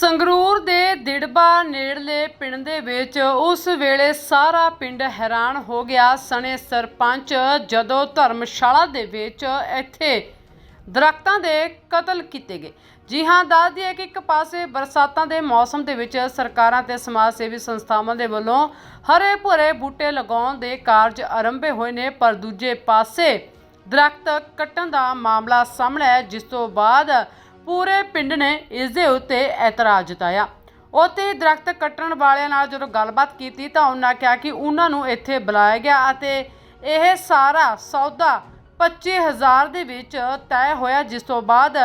ਸੰਗਰੂਰ ਦੇ ਦਿੜਬਾ ਨੇੜਲੇ ਪਿੰਡ ਦੇ ਵਿੱਚ ਉਸ ਵੇਲੇ ਸਾਰਾ ਪਿੰਡ ਹੈਰਾਨ ਹੋ ਗਿਆ। ਸਣੇ ਸਰਪੰਚ ਜਦੋਂ ਧਰਮਸ਼ਾਲਾ ਦੇ ਵਿੱਚ ਇੱਥੇ ਦਰਖਤਾਂ ਦੇ ਕਤਲ ਕੀਤੇ ਗਏ। ਜੀ ਹਾਂ, ਦੱਸ ਦਈਏ ਕਿ ਇੱਕ ਪਾਸੇ ਬਰਸਾਤਾਂ ਦੇ ਮੌਸਮ ਦੇ ਵਿੱਚ ਸਰਕਾਰਾਂ ਤੇ ਸਮਾਜ ਸੇਵੀ ਸੰਸਥਾਵਾਂ ਦੇ ਵੱਲੋਂ ਹਰੇ ਭਰੇ ਬੂਟੇ ਲਗਾਉਣ ਦੇ ਕਾਰਜ ਆਰੰਭੇ ਹੋਏ ਨੇ, ਪਰ ਦੂਜੇ ਪਾਸੇ ਦਰਖਤ ਕੱਟਣ ਦਾ ਮਾਮਲਾ ਸਾਹਮਣੇ ਆਇਆ, ਜਿਸ ਤੋਂ ਬਾਅਦ ਪੂਰੇ ਪਿੰਡ ਨੇ ਇਸ ਦੇ ਉੱਤੇ ਇਤਰਾਜ਼ ਜਤਾਇਆ। ਉੱਥੇ ਦਰਖਤ ਕੱਟਣ ਵਾਲਿਆਂ ਨਾਲ ਜਦੋਂ ਗੱਲਬਾਤ ਕੀਤੀ ਤਾਂ ਉਹਨਾਂ ਕਿਹਾ ਕਿ ਉਹਨਾਂ ਨੂੰ ਇੱਥੇ ਬੁਲਾਇਆ ਗਿਆ ਅਤੇ ਇਹ ਸਾਰਾ ਸੌਦਾ 25000 ਦੇ ਵਿੱਚ ਤੈਅ ਹੋਇਆ ਜਿਸ ਤੋਂ ਬਾਅਦ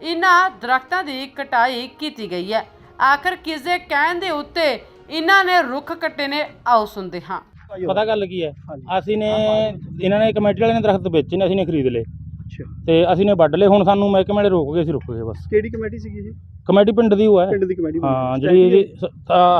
ਇਹਨਾਂ ਦਰਖਤਾਂ ਦੀ ਕਟਾਈ ਕੀਤੀ ਗਈ ਹੈ। ਆਖਰ ਕਿਸ ਦੇ ਕਹਿਣ ਦੇ ਉੱਤੇ ਇਹਨਾਂ ਨੇ ਰੁੱਖ ਕੱਟੇ ਨੇ? ਆਓ ਸੁਣਦੇ ਹਾਂ। ਪਤਾ ਗੱਲ ਕੀ ਹੈ? ਅਸੀਂ ਨੇ ਇਹਨਾਂ ਨੇ ਕਮੇਟੀ ਵਾਲੇ ਨੇ ਦਰਖਤ ਵੇਚੇ ਨੇ ਅਸੀਂ ਨੇ ਖਰੀਦ ਲਏ। ਅੱਛਾ। ਤੇ ਅਸੀਂ ਨੇ ਵੱਢ ਲਏ ਹੁਣ ਸਾਨੂੰ ਮਹਿਕਮੇ ਵਾਲੇ ਰੋਕ ਗਏ ਅਸੀਂ ਰੁਕ ਗਏ ਬਸ। ਕਿਹੜੀ ਕਮੇਟੀ ਸੀਗੀ ਇਹ? ਕਮੇਟੀ ਪਿੰਡ ਦੀ ਉਹ ਹੈ। ਪਿੰਡ ਦੀ ਕਮੇਟੀ ਹਾਂ ਜਿਹੜੀ ਇਹਦੀ ਸ-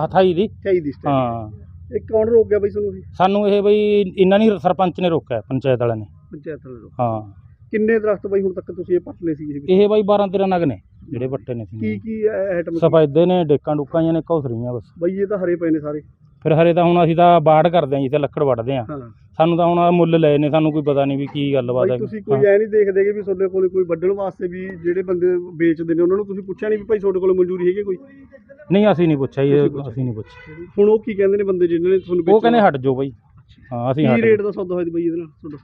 ਹਥਾਈ ਦੀ। ਚਾਹੀਦੀ ਸੀ ਹਾਂ। ਇਹ ਕੌਣ ਰੋਕ ਗਿਆ ਬਈ ਤੁਹਾਨੂੰ ਇਹ? ਸਾਨੂੰ ਇਹ ਬਈ ਇਹਨਾਂ ਨੇ ਸਰਪੰਚ ਨੇ ਰੋਕਿਆ ਪੰਚਾਇਤ ਵਾਲਿਆਂ ਨੇ। ਪੰਚਾਇਤ ਵਾਲੇ ਰੋਕ ਹਾਂ। ਕਿੰਨੇ ਦਰਖਤ ਬਈ ਹੁਣ ਤੱਕ ਤੁਸੀਂ ਇਹ ਪੱਟ ਲਏ ਸੀਗੇ? ਇਹ ਬਈ 12 13 ਨਗ ਨੇ ਜਿਹੜੇ ਵੱਟੇ ਨੇ ਕੀ ਸੀ ਕੀ ਆਈਟਮ ਸਫੈਦੇ ਨੇ ਡੇਕਾਂ ਡੁੱਕਾਂ ਜਿਹੀਆਂ ਨੇ ਘੌਸਰੀਆਂ ਬਸ। ਬਈ ਇਹ ਤਾਂ ਹਰੇ ਪਏ ਨੇ ਸਾਰੇ। ਫਿਰ ਹਰੇ ਤਾਂ ਹੁਣ ਅਸੀਂ ਤਾਂ ਬਾੜ ਕਰਦੇ ਆਂ ਜੀ ਤੇ ਲੱਕੜ ਵੱਢਦੇ ਆਂ। ਹਾਂ। ਸਾਨੂੰ ਤਾਂ ਹੁਣ ਆਹ ਮੁੱਲ ਲਏ ਨੇ ਸਾਨੂੰ ਕੋਈ ਪਤਾ ਨਹੀਂ ਵੀ ਕੀ ਗੱਲਬਾਤ ਹੈ ਤੁਸੀਂ ਕੋਈ ਐ ਨਹੀਂ ਦੇਖਦੇ ਕਿ ਵੀ ਤੁਹਾਡੇ ਕੋਲ ਕੋਈ ਵੱਢਣ ਵਾਸਤੇ ਵੀ ਜਿਹੜੇ ਬੰਦੇ ਵੇਚਦੇ ਨੇ ਉਹਨਾਂ ਨੂੰ ਤੁਸੀਂ ਪੁੱਛਿਆ ਨਹੀਂ ਵੀ ਭਾਈ ਤੁਹਾਡੇ ਕੋਲ ਮਨਜ਼ੂਰੀ ਹੈਗੀ ਕੋਈ? ਨਹੀਂ ਅਸੀਂ ਨਹੀਂ ਪੁੱਛਿਆ ਜੀ। ਅਸੀਂ ਨਹੀਂ ਪੁੱਛਿਆ। ਹੁਣ ਉਹ ਕੀ ਕਹਿੰਦੇ ਨੇ ਬੰਦੇ ਜਿਹਨਾਂ ਨੇ ਤੁਹਾਨੂੰ ਉਹ? ਕਹਿੰਦੇ ਹਟ ਜਾਓ ਬਈ। ਹਾਂ ਅਸੀਂ ਹਟ ਕੀ। ਰੇਟ ਦਾ ਸੌਦਾ ਹੋਇਆ ਸੀ ਬਈ ਇਹਦੇ ਨਾਲ ਤੁਹਾਡਾ?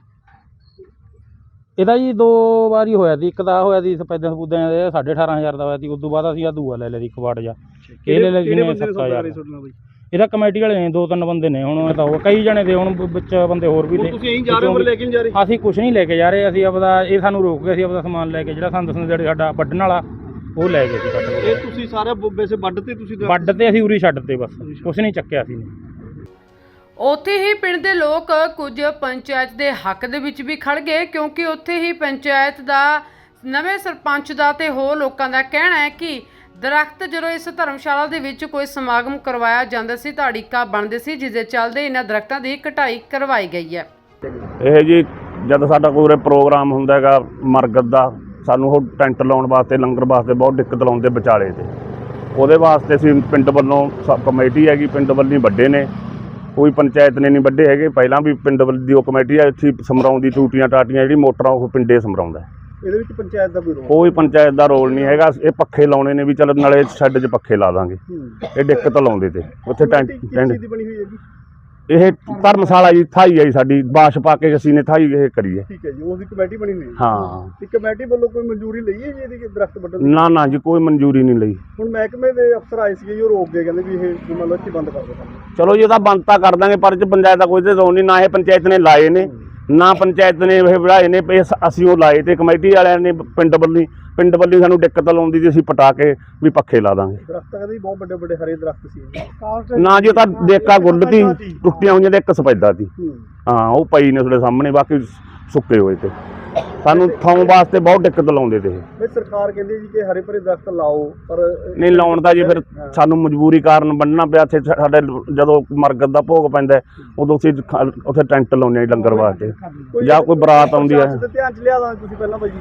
ਇਹਦਾ ਜੀ ਦੋ ਵਾਰੀ ਹੋਇਆ ਸੀ ਇੱਕ ਦਾ ਹੋਇਆ ਸੀ ਸਪੈਦਾਂ ਸਪੂਦਾਂ ਦੇ 18500 ਦਾ ਹੋਇਆ ਸੀ ਉਸ ਤੋਂ ਬਾਅਦ ਅਸੀਂ ਆ ਦੂਆ ਲੈ ਲਿਆ ਸੀ ਕਵਾੜ ਜਾ ਇਹ ਲੈ ਲਿਆ ਜੀ ਕਿਹੜੇ ਨੇ ਬੰਦੇ ਨੇ ਸੌਦਾ 7000 ਕਰੇ ਤੁਹਾਡੇ ਨਾਲ ਬਈ? ਇਹਦਾ ਕਮੇਟੀ ਵਾਲੇ ਨੇ ਦੋ ਤਿੰਨ ਬੰਦੇ ਨੇ ਹੁਣ ਇਹ ਤਾਂ ਉਹ ਕਈ ਜਣੇ ਦੇ ਹੁਣ ਵਿੱਚ ਬੰਦੇ ਹੋਰ ਵੀ ਨੇ। ਤੁਸੀਂ ਐਂ ਜਾ ਰਹੇ ਹੋ ਪਰ ਲੈ ਕੇ ਨਹੀਂ ਜਾ ਰਹੇ? ਅਸੀਂ ਕੁਝ ਨਹੀਂ ਲੈ ਕੇ ਜਾ ਰਹੇ ਅਸੀਂ ਆਪਦਾ ਇਹ ਸਾਨੂੰ ਰੋਕ ਗਏ ਸੀ ਆਪਦਾ ਸਮਾਨ ਲੈ ਕੇ ਜਿਹੜਾ ਸਾਨੂੰ ਦੱਸਣ ਜਿਹੜੇ ਸਾਡਾ ਵੱਢਣ ਵਾਲਾ ਉਹ ਲੈ ਗਏ ਸੀ ਕੱਢ ਕੇ ਇਹ ਤੁਸੀਂ ਸਾਰੇ ਬ- ਵੈਸੇ ਵੱਢ ਤੇ ਤੁਸੀਂ ਦਰਖਤ- ਵੱਢ ਤੇ ਅਸੀਂ ਉਰੀ ਛੱਡ ਤੇ ਬਸ ਕੁਝ ਨਹੀਂ ਚੱਕਿਆ ਸੀ ਉੱਥੇ ਹੀ ਪਿੰਡ ਦੇ ਲੋਕ ਕੁਝ ਪੰਚਾਇਤ ਦੇ ਹੱਕ ਦੇ ਵਿੱਚ ਵੀ ਖੜ ਗਏ ਕਿਉਂਕਿ ਉੱਥੇ ਹੀ ਪੰਚਾਇਤ ਦਾ ਨਵੇਂ ਸਰਪੰਚ ਦਾ ਤੇ ਹੋਰ ਲੋਕਾਂ ਦਾ ਕਹਿਣਾ ਹੈ ਕਿ ਦਰਖਤ ਜਦੋਂ ਇਸ ਧਰਮਸ਼ਾਲਾ ਦੇ ਵਿੱਚ ਕੋਈ ਸਮਾਗਮ ਕਰਵਾਇਆ ਜਾਂਦਾ ਸੀ, ਤਾਂ ਅੜਿੱਕਾ ਬਣਦੇ ਸੀ, ਜਿਸ ਦੇ ਚੱਲਦੇ ਇਹਨਾਂ ਦਰਖਤਾਂ ਦੀ ਕਟਾਈ ਕਰਵਾਈ ਗਈ ਹੈ। ਇਹ ਜੀ, ਜਦ ਸਾਡਾ ਕੋਈ ਪ੍ਰੋਗਰਾਮ ਹੁੰਦਾ ਹੈਗਾ, ਮਰਗਤ ਦਾ, ਸਾਨੂੰ ਉਹ ਟੈਂਟ ਲਾਉਣ ਵਾਸਤੇ, ਲੰਗਰ ਵਾਸਤੇ ਬਹੁਤ ਦਿੱਕਤ ਲਾਉਂਦੇ ਵਿਚਾਲੇ ਤੇ। ਉਹਦੇ ਵਾਸਤੇ ਅਸੀਂ ਪਿੰਡ ਵੱਲੋਂ ਸ- ਕਮੇਟੀ ਹੈਗੀ, ਪਿੰਡ ਵੱਲੋਂ ਵੱਡੇ ਨੇ। ਕੋਈ ਪੰਚਾਇਤ ਨੇ ਨਹੀਂ ਵੱਡੇ ਹੈਗੇ। ਪਹਿਲਾਂ ਵੀ ਪਿੰਡ ਵੱਲ ਦੀ ਉਹ ਕਮੇਟੀ ਹੈ ਇੱਥੇ ਸਮਰਾਉਂਦੀ ਟੂਟੀਆਂ ਟਾਟੀਆਂ ਜਿਹੜੀ ਮੋਟਰਾਂ ਉਹ ਪਿੰਡੇ ਸਮਰਾਉਂਦਾ ਇਹਦੇ ਵਿੱਚ ਪੰਚਾਇਤ ਦਾ ਕੋਈ ਰੋਲ? ਕੋਈ ਪੰਚਾਇਤ ਦਾ ਰੋਲ ਨਹੀਂ ਹੈਗਾ। ਇਹ ਪੱਖੇ ਲਾਉਣੇ ਨੇ ਵੀ ਚਲ ਨਾਲੇ ਸ਼ੈੱਡ 'ਚ ਪੱਖੇ ਲਾ ਦਾਂਗੇ। ਇਹ ਦਿੱਕਤ ਲਾਉਂਦੇ ਤੇ। ਉੱਥੇ ਟੈਂਟ ਟੈਂਟ ਬਣੀ ਹੋਈ ਹੈ ਜੀ ਇਹ ਧਰਮਸ਼ਾਲਾ ਜੀ ਥਾਈ ਜੀ ਸਾਡੀ। ਬਾਸ਼ ਪਾ ਕੇ ਅਸੀਂ ਨੇ ਥਾਈ ਇਹ ਕਰੀ ਹੈ। ਠੀਕ ਹੈ ਜੀ ਉਹਦੀ ਕਮੇਟੀ ਬਣੀ ਹੋਈ ਹੈ? ਹਾਂ। ਤੇ ਕਮੇਟੀ ਵੱਲੋਂ ਕੋਈ ਮਨਜ਼ੂਰੀ ਲਈ ਹੈ ਜੀ ਇਹਦੀ ਕਿ ਦਰਖਤ ਵੱਢਣ ਦੀ? ਨਾ ਨਾ ਜੀ ਕੋਈ ਮਨਜ਼ੂਰੀ ਨਹੀਂ ਲਈ। ਹੁਣ ਮਹਿਕਮੇ ਦੇ ਅਫਸਰ ਆਏ ਸੀਗੇ ਜੀ ਉਹ ਰੋਕ ਗਏ ਕਹਿੰਦੇ ਵੀ ਇਹ ਵੀ ਮੰਨ ਲਓ ਇੱਥੇ ਬੰਦ ਕਰ ਦਿਓ। ਕੰਮ ਚਲੋ ਜੀ ਇਹ ਤਾਂ ਬੰਦ ਤਾਂ ਕਰ ਦਾਂਗੇ ਪਰ ਪੰਚਾਇਤ ਦਾ ਕੋਈ ਤੇ ਰੋਲ ਨਹੀਂ ਨਾ ਇਹ ਪੰਚਾਇਤ ਨੇ ਲਾਏ ਨੇ। ਨਾ ਪੰਚਾਇਤ ਨੇ ਇਹ ਬਣਾਏ ਨੇ ਵੀ ਅਸ- ਅਸੀਂ ਉਹ ਲਾਏ ਤੇ ਕਮੇਟੀ ਵਾਲਿਆਂ ਨੇ ਪਿੰਡ ਵੱਲੋਂ ਪਿੰਡ ਵੱਲੋਂ ਸਾਨੂੰ ਦਿੱਕਤ ਲਾਉਂਦੀ ਸੀ ਅਸੀਂ ਪਟਾ ਕੇ ਵੀ ਪੱਖੇ ਲਾ ਦਾਂਗੇ। ਦਰਖਤ ਕਹਿੰਦੇ ਜੀ ਬਹੁਤ ਵੱਡੇ ਵੱਡੇ ਹਰੇ ਦਰਖਤ ਸੀ। ਨਾ ਜੀ ਉਹ ਤਾਂ ਡੇਕਾ ਗੁੱਲ ਤੀ ਟੁੱਟੀਆਂ ਹੋਈਆਂ ਤੇ ਇੱਕ ਸਫੈਦਾ ਤੀ। ਹੂੰ। ਹਾਂ ਉਹ ਪਈ ਨੇ ਤੁਹਾਡੇ ਸਾਹਮਣੇ ਬਾਕੀ ਸੁੱਕੇ ਹੋਏ ਤੇ। ਸਾਨੂੰ ਥਾਂ ਵਾਸਤੇ ਬਹੁਤ ਦਿੱਕਤ ਲਾਉਂਦੇ ਤੇ ਇਹ। ਵੀ ਸਰਕਾਰ ਕਹਿੰਦੀ ਜੀ ਕਿ ਹਰੇ ਭਰੇ ਦਰਖਤ ਲਾਓ ਪਰ ਨਹੀਂ ਲਾਉਣ ਦਾ ਜੀ ਫਿਰ ਸਾਨੂੰ ਮਜਬੂਰੀ ਕਾਰਨ ਬੰਨਣਾ ਪਿਆ ਇੱਥੇ ਸਾਡੇ ਜਦੋਂ ਮਰਗਤ ਦਾ ਭੋਗ ਪੈਂਦਾ ਹੈ, ਉਦੋਂ ਅਸੀਂ ਖ- ਉੱਥੇ ਟੈਂਟ ਲਾਉਂਦੇ ਹਾਂ ਜੀ ਲੰਗਰ ਵਾਸਤੇ। ਜਾਂ ਕੋਈ ਬਰਾਤ ਆਉਂਦੀ ਹੈ। ਪ੍ਰਸ਼ਾਸਨ ਦੇ ਧਿਆਨ ਚ ਲਿਆ ਦਾਂ ਤੁਸੀਂ ਪਹਿਲਾਂ ਬਾਈ ਜੀ?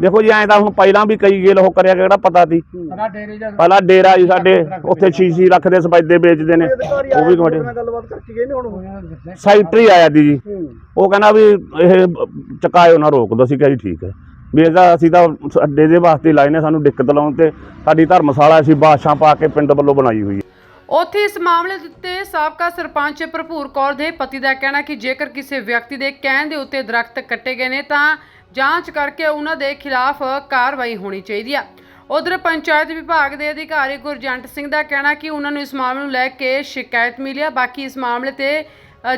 ਦੇਖੋ ਜੀ ਐਂ ਤਾਂ ਹੁਣ ਪਹਿਲਾਂ ਵੀ ਕਈ ਗੇਲ ਉਹ ਕਰਿਆ ਕਿਹੜਾ ਪਤਾ ਸੀ? ਪਹਿਲਾਂ ਡੇਰਾ ਜੀ ਸਾਡੇ ਉੱਥੇ ਸ਼ੀਸ਼ੀ ਰੱਖਦੇ ਸਫੈਦੇ ਵੇਚਦੇ ਨੇ ਕੋਈ ਅਧਿਕਾਰੀ ਉਹ ਆਇਆ ਵੀ ਤੁਹਾਡੇ। ਤੁਹਾਡੇ ਨਾਲ ਗੱਲਬਾਤ ਕਰਕੇ ਗਏ ਨੇ ਹੁਣ? ਉਹ? ਸੈਕਟਰੀ ਆਇਆ ਦੀ ਜੀ। ਹੂੰ। ਉਹ ਕਹਿੰਦਾ ਵੀ ਇਹ ਚਕਾਇਓ ਨਾ ਰੋਕ ਦੋ ਅਸੀਂ ਕਿਹਾ ਜੀ ਠੀਕ ਹੈ। ਵੀ ਇਹਦਾ ਅਸੀਂ ਤਾਂ ਅੱਡੇ ਦੇ ਵਾਸਤੇ ਲਾਏ ਨੇ, ਸਾਨੂੰ ਦਿੱਕਤ ਲਾਉਣ ਤੇ ਸਾਡੀ ਧਰਮਸ਼ਾਲਾ ਅਸੀਂ ਬਾਦਸ਼ਾਹ ਪਾ ਕੇ ਪਿੰਡ ਵੱਲੋਂ ਬਣਾਈ ਹੋਈ ਹੈ। ਉੱਥੇ ਇਸ ਮਾਮਲੇ ਉੱਤੇ ਸਾਬਕਾ ਸਰਪੰਚ ਭਰਪੂਰ ਕੌਰ ਦੇ ਪਤੀ ਦਾ ਕਹਿਣਾ ਕਿ ਜੇਕਰ ਕਿਸੇ ਵਿਅਕਤੀ ਦੇ ਕਹਿਣ ਦੇ ਉੱਤੇ ਦਰਖਤ ਕੱਟੇ ਗਏ ਨੇ ਤਾਂ ਜਾਂਚ ਕਰਕੇ ਉਹਨਾਂ ਦੇ ਖਿਲਾਫ ਕਾਰਵਾਈ ਹੋਣੀ ਚਾਹੀਦੀ ਆ। ਉਧਰ ਪੰਚਾਇਤ ਵਿਭਾਗ ਦੇ ਅਧਿਕਾਰੀ ਗੁਰਜੰਟ ਸਿੰਘ ਦਾ ਕਹਿਣਾ ਕਿ ਉਹਨਾਂ ਨੂੰ ਇਸ ਮਾਮਲੇ ਨੂੰ ਲੈ ਕੇ ਸ਼ਿਕਾਇਤ ਮਿਲੀ ਆ, ਬਾਕੀ ਇਸ ਮਾਮਲੇ ਤੇ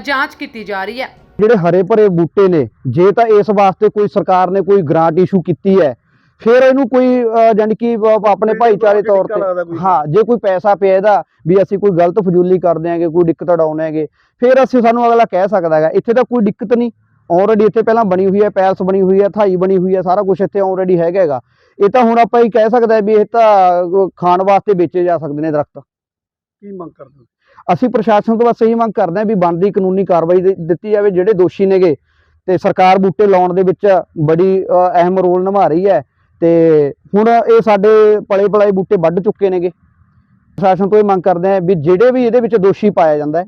ਜਾਂਚ ਕੀਤੀ ਜਾ ਰਹੀ ਹੈ। ਜਿਹੜੇ ਹਰੇ ਭਰੇ ਬੂਟੇ ਨੇ ਜੇ ਤਾਂ ਇਸ ਵਾਸਤੇ ਕੋਈ ਸਰਕਾਰ ਨੇ ਕੋਈ ਗ੍ਰਾਂਟ ਇਸ਼ੂ ਕੀਤੀ ਹੈ ਫਿਰ ਇਹਨੂੰ ਕੋਈ ਜਾਣੀ ਕਿ ਆਪਣੇ ਭਾਈਚਾਰੇ ਤੌਰ। ਤੇ ਹਾਂ ਜੇ ਕੋਈ ਪੈਸਾ ਪਿਆ ਇਹਦਾ ਵੀ ਅਸੀਂ ਕੋਈ ਗਲਤ ਫਜ਼ੂਲੀ ਕਰ ਦਿਆਂਗੇ ਕੋਈ ਦਿੱਕਤ ਉਡਾਉਣੇ ਹੈਗੇ ਫਿਰ ਅਸੀਂ ਸਾਨੂੰ ਅਗਲਾ ਕਹਿ ਸਕਦਾ ਹੈਗਾ ਇੱਥੇ ਤਾਂ ਕੋਈ ਦਿੱਕਤ ਨਹੀਂ। ਆਲਰੇਡੀ ਇੱਥੇ ਪਹਿਲਾਂ ਬਣੀ ਹੋਈ ਹੈ ਪੈਲਸ ਬਣੀ ਹੋਈ ਹੈ ਥਾਈ ਬਣੀ ਹੋਈ ਹੈ ਸਾਰਾ ਕੁਝ ਇੱਥੇ ਆਲਰੇਡੀ ਹੈਗਾ ਹੈਗਾ। ਇਹ ਤਾਂ ਹੁਣ ਆਪਾਂ ਇਹ ਕਹਿ ਸਕਦੇ ਹਾਂ ਵੀ ਇਹ ਤਾਂ ਖਾਣ ਵਾਸਤੇ ਵੇਚੇ ਜਾ ਸਕਦੇ ਨੇ ਦਰਖਤ। ਕੀ ਮੰਗ ਕਰਦੇ ਹੋ? ਅਸੀਂ ਪ੍ਰਸ਼ਾਸਨ ਤੋਂ ਬਸ ਇਹੀ ਮੰਗ ਕਰਦੇ ਹਾਂ ਵੀ ਬਣਦੀ ਕਾਨੂੰਨੀ ਕਾਰਵਾਈ ਦੇ- ਦਿੱਤੀ ਜਾਵੇ, ਜਿਹੜੇ ਦੋਸ਼ੀ ਨੇਗੇ, ਤੇ ਸਰਕਾਰ ਬੂਟੇ ਲਾਉਣ ਦੇ ਵਿੱਚ ਬੜੀ ਅਹਿਮ ਰੋਲ ਨਿਭਾ ਰਹੀ ਹੈ। ਤੇ ਹੁਣ ਇਹ ਸਾਡੇ ਪਲੇ ਪਲਾਏ ਬੂਟੇ ਵੱਢ ਚੁੱਕੇ ਨੇਗੇ। ਪ੍ਰਸ਼ਾਸਨ ਤੋਂ ਇਹ ਮੰਗ ਕਰਦੇ ਆ ਵੀ ਜਿਹੜੇ ਵੀ ਇਹਦੇ ਵਿੱਚ ਦੋਸ਼ੀ ਪਾਇਆ ਜਾਂਦਾ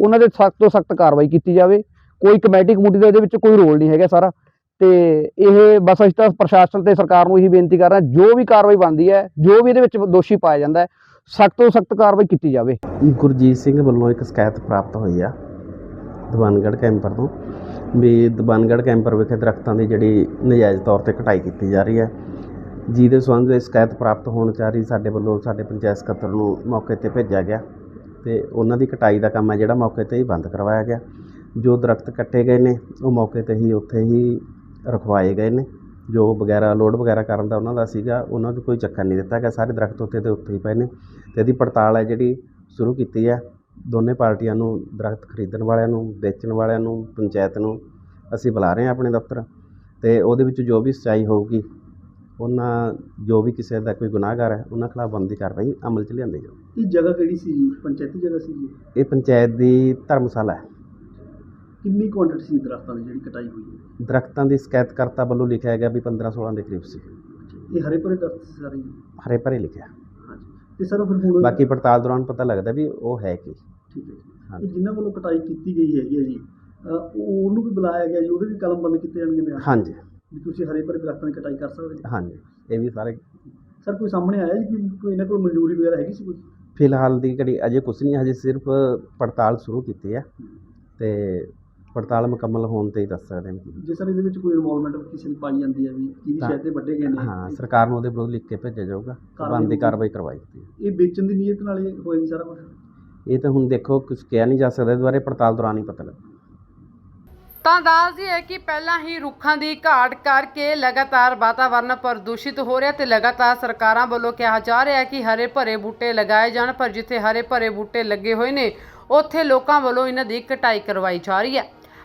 ਉਹਨਾਂ ਦੇ ਸਖਤ ਤੋਂ ਸਖਤ ਕਾਰਵਾਈ ਕੀਤੀ ਜਾਵੇ। ਕੋਈ ਕਮੇਟੀ ਕਮੂਟੀ ਦਾ ਇਹਦੇ ਵਿੱਚ ਕੋਈ ਰੋਲ ਨਹੀਂ ਹੈਗਾ ਸਾਰਾ। ਤੇ ਇਹ ਬਸ ਅਸੀਂ ਤਾਂ ਪ੍ਰਸ਼ਾਸਨ ਤੇ ਸਰਕਾਰ ਨੂੰ ਇਹੀ ਬੇਨਤੀ ਕਰ ਰਹੇ ਜੋ ਵੀ ਕਾਰਵਾਈ ਬਣਦੀ ਹੈ, ਜੋ ਵੀ ਇਹਦੇ ਵਿੱਚ ਦੋਸ਼ੀ ਪਾਇਆ ਜਾਂਦਾ ਸਖਤ ਤੋਂ ਸਖਤ ਕਾਰਵਾਈ ਕੀਤੀ ਜਾਵੇ। ਗੁਰਜੀਤ ਸਿੰਘ ਵੱਲੋਂ ਇੱਕ ਸ਼ਿਕਾਇਤ ਪ੍ਰਾਪਤ ਹੋਈ ਆ ਦੀਵਾਨਗੜ੍ਹ ਕੈਂਪਰ ਤੋਂ ਵੀ ਦੀਵਾਨਗੜ੍ਹ ਕੈਂਪਰ ਵਿਖੇ ਦਰਖਤਾਂ ਦੀ ਜਿਹੜੀ ਨਜਾਇਜ਼ ਤੌਰ ਤੇ ਕਟਾਈ ਕੀਤੀ ਜਾ ਰਹੀ ਹੈ। ਜਿਹਦੇ ਸੰਬੰਧ ਵਿੱਚ ਸ਼ਿਕਾਇਤ ਪ੍ਰਾਪਤ ਹੋਣ ਚਾਰੀ ਸਾਡੇ ਵੱਲੋਂ ਸਾਡੇ ਪੰਚਾਇਤ ਸਕੱਤਰ ਨੂੰ ਮੌਕੇ ਤੇ ਭੇਜਿਆ ਗਿਆ ਤੇ ਉਹਨਾਂ ਦੀ ਕਟਾਈ ਦਾ ਕੰਮ ਹੈ ਜਿਹੜਾ ਮੌਕੇ ਤੇ ਹੀ ਬੰਦ ਕਰਵਾਇਆ ਗਿਆ। ਜੋ ਦਰਖਤ ਕੱਟੇ ਗਏ ਨੇ, ਉਹ ਮੌਕੇ ਤੇ ਹੀ ਉੱਥੇ ਹੀ ਰਖਵਾਏ ਗਏ ਨੇ। ਜੋ ਵਗੈਰਾ ਲੋਡ ਵਗੈਰਾ ਕਰਨ ਦਾ ਉਹਨਾਂ ਦਾ ਸੀਗਾ ਉਹਨਾਂ ਨੂੰ ਕੋਈ ਚੱਕਰ ਨਹੀਂ ਦਿੱਤਾ ਗਿਆ। ਸਾਰੇ ਦਰਖਤ ਉੱਥੇ ਦੇ ਉੱਥੇ ਹੀ ਪਏ ਨੇ ਤੇ ਇਹਦੀ ਪੜਤਾਲ ਹੈ ਜਿਹੜੀ ਸ਼ੁਰੂ ਕੀਤੀ ਹੈ। ਦੋਨੇ ਪਾਰਟੀਆਂ ਨੂੰ ਦਰਖਤ ਖਰੀਦਣ ਵਾਲਿਆਂ ਨੂੰ ਵੇਚਣ ਵਾਲਿਆਂ ਨੂੰ ਪੰਚਾਇਤ ਨੂੰ ਅਸੀਂ ਬੁਲਾ ਰਹੇ ਹਾਂ ਆਪਣੇ ਦਫ਼ਤਰ ਤੇ ਉਹਦੇ ਵਿੱਚ ਜੋ ਵੀ ਸਚਾਈ ਹੋਊਗੀ ਉਹਨਾਂ ਜੋ ਵੀ ਕਿਸੇ ਦਾ ਕੋਈ ਗੁਨਾਹਗਾਰ ਹੈ ਉਹਨਾਂ ਖਿਲਾਫ ਬਣਦੀ ਕਾਰਵਾਈ ਅਮਲ 'ਚ ਲਿਆਂਦੀ ਜਾਊ। ਇਹ ਜਗ੍ਹਾ ਕਿਹੜੀ ਸੀ ਜੀ? ਪੰਚਾਇਤੀ ਜਗ੍ਹਾ ਸੀ ਜੀ? ਇਹ ਪੰਚਾਇਤ ਦੀ ਧਰਮਸ਼ਾਲਾ ਹੈ। ਕਿੰਨੀ ਕੁਆਂਟੀਟੀ ਸੀ ਦਰਖਤਾਂ ਦੀ ਜਿਹੜੀ ਕਟਾਈ ਹੋਈ ਹੈ? ਦਰਖਤਾਂ ਦੀ ਸ਼ਿਕਾਇਤਕਰਤਾ ਵੱਲੋਂ ਲਿਖਿਆ ਗਿਆ ਵੀ 15 16 ਦੇ ਕਰੀਬ ਸੀ। ਇਹ ਹਰੇ ਭਰੇ ਦਰਖਤ ਸੀ ਸਾਰੇ ਜੀ ਹਰੇ ਭਰੇ ਲਿਖਿਆ। ਹਾਂਜੀ ਤੇ ਸਰ ਫਿਰ ਹੁਣ ਬਾਕੀ ਪੜਤਾਲ ਦੌਰਾਨ ਪਤਾ ਲੱਗਦਾ ਵੀ ਉਹ ਹੈ ਕੀ। ਠੀਕ ਹੈ ਜੀ। ਹਾਂਜੀ। ਇਹ ਜਿਨ੍ਹਾਂ ਵੱਲੋਂ ਕਟਾਈ ਕੀਤੀ ਗਈ ਹੈਗੀ ਹੈ ਜੀ ਉਹ- ਉਹਨੂੰ ਵੀ ਬੁਲਾਇਆ ਗਿਆ ਜੀ ਉਹਦੇ ਵੀ ਕਲਮ ਬੰਦ ਕੀਤੇ ਜਾਣਗੇ ਬਿਆਨ? ਹਾਂਜੀ। ਵੀ ਤੁਸੀਂ ਹਰੇ ਭਰੇ ਦਰਖਤਾਂ ਦੀ ਕਟਾਈ ਕਰ ਸਕਦੇ ਜੀ ਹਾਂਜੀ ਇਹ ਵੀ ਸਾਰੇ ਸਰ ਕੋਈ ਸਾਹਮਣੇ ਆਇਆ ਜੀ ਕਿ ਕੋਈ ਇਹਨਾਂ ਕੋਲ ਮਨਜ਼ੂਰੀ ਵਗੈਰਾ ਹੈਗੀ ਸੀ ਕੋਈ? ਫਿਲਹਾਲ ਦੀ ਘੜੀ ਅਜੇ ਕੁਛ ਨਹੀਂ ਹਜੇ ਸਿਰਫ ਪੜਤਾਲ ਸ਼ੁਰੂ ਕੀਤੀ ਹੈ ਤੇ ਪੜਤਾਲ ਮੁਕੰਮਲ ਹੋਣ ਤੇ ਹੀ ਦੱਸ ਸਕਦੇ ਹਾਂ ਕਿ- ਜੇ ਸਰ ਇਹਦੇ ਵਿੱਚ ਕੋਈ ਇਨਵੋਲਵਮੈਂਟ ਕਿਸੇ ਦੀ ਪਾਈ ਜਾਂਦੀ ਹੈ ਵੀ ਕਿਹਦੀ ਸ਼ਾਇਦ ਤੇ ਵੱਡੇ ਗਏ ਨੇ। ਹਾਂ ਸਰਕਾਰ ਨੂੰ ਉਹਦੇ ਵਿਰੁੱਧ ਲਿਖ ਕੇ ਭੇਜਿਆ ਜਾਊਗਾ। ਕਾਰਵਾਈ ਬਣਦੀ। ਕਾਰਵਾਈ ਕਰਵਾਈ। ਇਹ ਵੇਚਣ ਦੀ ਨੀਅਤ ਨਾਲ ਇਹ ਹੋਇਆ ਜੀ ਸਾਰਾ ਕੁਝ ਇਹ ਤਾਂ ਹੁਣ ਦੇਖੋ ਕੁਝ ਕਿਹਾ ਨਹੀਂ ਜਾ ਸਕਦਾ ਬਾਰੇ ਪੜਤਾਲ ਦੌਰਾਨ ਹੀ ਪਤਾ ਲੱਗ। ਤਾਂ ਦੱਸਦੀ ਹੈ ਕਿ ਪਹਿਲਾਂ ਹੀ ਰੁੱਖਾਂ ਦੀ ਘਾਟ ਕਰਕੇ ਲਗਾਤਾਰ ਵਾਤਾਵਰਣ ਪ੍ਰਦੂਸ਼ਿਤ ਹੋ ਰਿਹਾ ਤੇ ਲਗਾਤਾਰ ਸਰਕਾਰਾਂ ਵੱਲੋਂ ਕਿਹਾ ਜਾ ਰਿਹਾ ਹੈ ਕਿ ਹਰੇ ਭਰੇ ਬੂਟੇ ਲਗਾਏ ਜਾਣ ਪਰ ਜਿੱਥੇ ਹਰੇ ਭਰੇ ਬੂਟੇ ਲੱਗੇ ਹੋਏ ਨੇ ਉੱਥੇ ਲੋਕਾਂ ਵੱਲੋਂ ਇਹਨਾਂ ਦੀ ਕਟਾਈ ਕਰਵਾਈ ਜਾ ਰਹੀ ਹੈ।